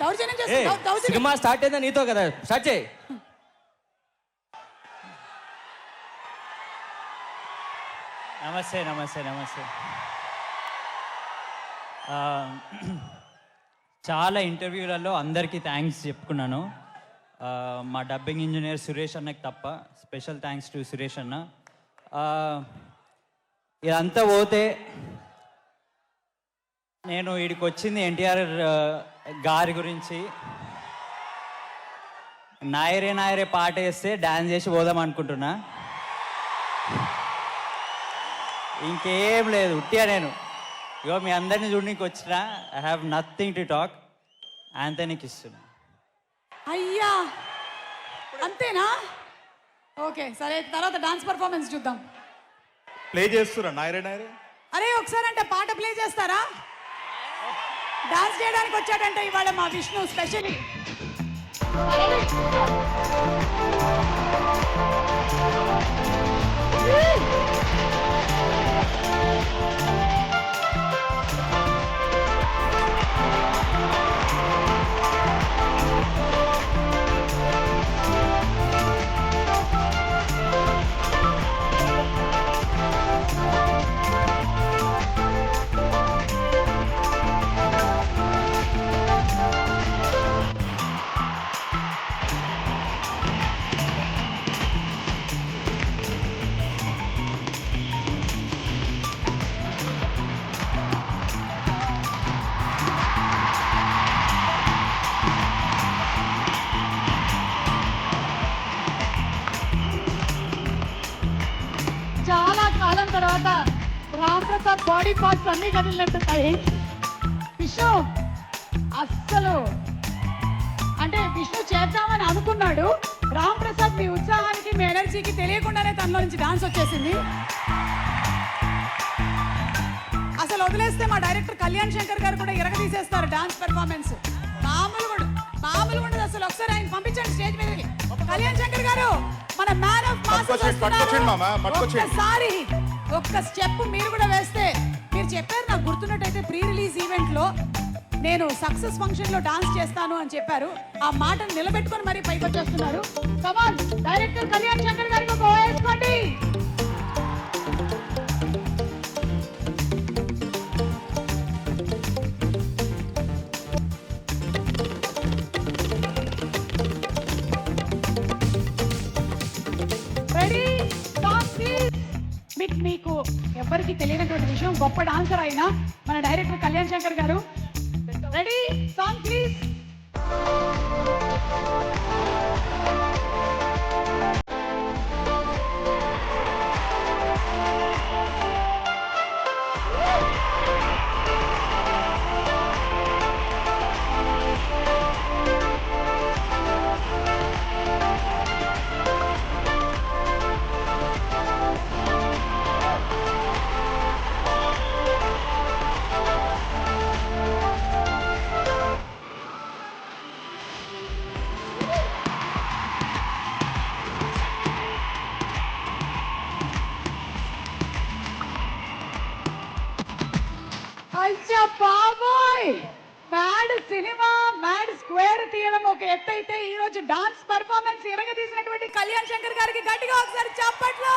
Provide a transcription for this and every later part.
దౌర్జన్యం ఏ చేస్తా దౌ- దౌర్జన్యం. సినిమా స్టార్ట్ అయిందా నీతో కదా? స్టార్ట్ చేయి. నమస్తే నమస్తే నమస్తే. ఆ, చాలా ఇంటర్వ్యూలలో అందరికీ థ్యాంక్స్ చెప్పుకున్నాను. ఆ, మా డబ్బింగ్ ఇంజనీర్ సురేష్ అన్నకి తప్ప స్పెషల్ థ్యాంక్స్ టు సురేష్ అన్న. ఆ, ఇదంతా పోతే నేను వీడికి వచ్చింది ఎన్టీఆర్ గారి గురించి. నాయరే నాయరే పాట వేస్తే డాన్స్ చేసి పోదాం అనుకుంటున్నా. ఇంకేం లేదు ఉట్టిగా నేను. ఇగో మీ అందరిని చూడడానికి వచ్చిన I have nothing to talk ఆంతనీకి ఇస్తున్నా. అయ్యా! అంతేనా? ఓకే సరే తర్వాత డాన్స్ పర్ఫార్మెన్స్ చూద్దాం. ప్లే చేస్తురా నాయరే నాయరే? అరే ఒకసారి అంటే పాట ప్లే చేస్తారా? డాన్స్ చేయడానికి వచ్చాడంటే ఇవాళ మా విష్ణు స్పెషల్లీ తర్వాత రామ్ ప్రసాద్ బాడీ పార్ట్స్ అన్ని కదిలినట్టున్నాయి విష్ణు అస్సలు. అంటే విష్ణు చేద్దామని అనుకున్నాడు. రామ్ ప్రసాద్ మీ ఉత్సాహానికి మీ ఎనర్జీకి తెలియకుండానే తనలో నుంచి డాన్స్ వచ్చేసింది. అసలు వదిలేస్తే మా డైరెక్టర్ కళ్యాణ్ శంకర్ గారు కూడా ఇరగ తీసేస్తారు డాన్స్ పెర్ఫార్మెన్స్ మామూలు కూడా మామూలు ఉండదు అసలు. ఒకసారి ఆయన పంపించండి స్టేజ్ మీదకి. కళ్యాణ్ శంకర్ గారు మన మ్యాన్ ఆఫ్. ఒక్కసారి ఒక్క స్టెప్ మీరు కూడా వేస్తే మీరు చెప్పారు నాకు గుర్తున్నట్టయితే ప్రీ రిలీజ్ ఈవెంట్లో నేను సక్సెస్ ఫంక్షన్లో డాన్స్ చేస్తాను అని చెప్పారు. ఆ మాటను నిలబెట్టుకొని మరీ పైకి వచ్చేస్తున్నారు come on director Kalyan Shankar Smith మీకు ఎవరికి తెలియనటువంటి విషయం గొప్ప డాన్సర్ అయినా మన డైరెక్టర్ కళ్యాణ్ శంకర్ గారు. రెడీ సాంగ్ ప్లీజ్ అయ్యా బాబోయ్! మ్యాడ్ సినిమా మ్యాడ్ స్క్వేర్ తీయడం ఒక ఎత్తైతే ఈ రోజు డాన్స్ పర్ఫార్మెన్స్ ఇరగ తీసినటువంటి కళ్యాణ్ శంకర్ గారికి గట్టిగా ఒకసారి చప్పట్లు!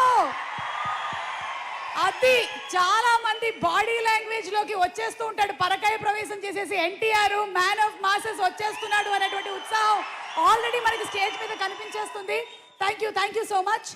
అది చాలా మంది బాడీ లాంగ్వేజ్లోకి వచ్చేస్తూ ఉంటాడు. పరకాయ ప్రవేశం చేసేసి ఎన్టీఆర్ మ్యాన్ ఆఫ్ మాసెస్ వచ్చేస్తున్నాడు అనేటువంటి ఉత్సాహం ఆల్రెడీ మనకి స్టేజ్ మీద కనిపించేస్తుంది. Thank you thank you so much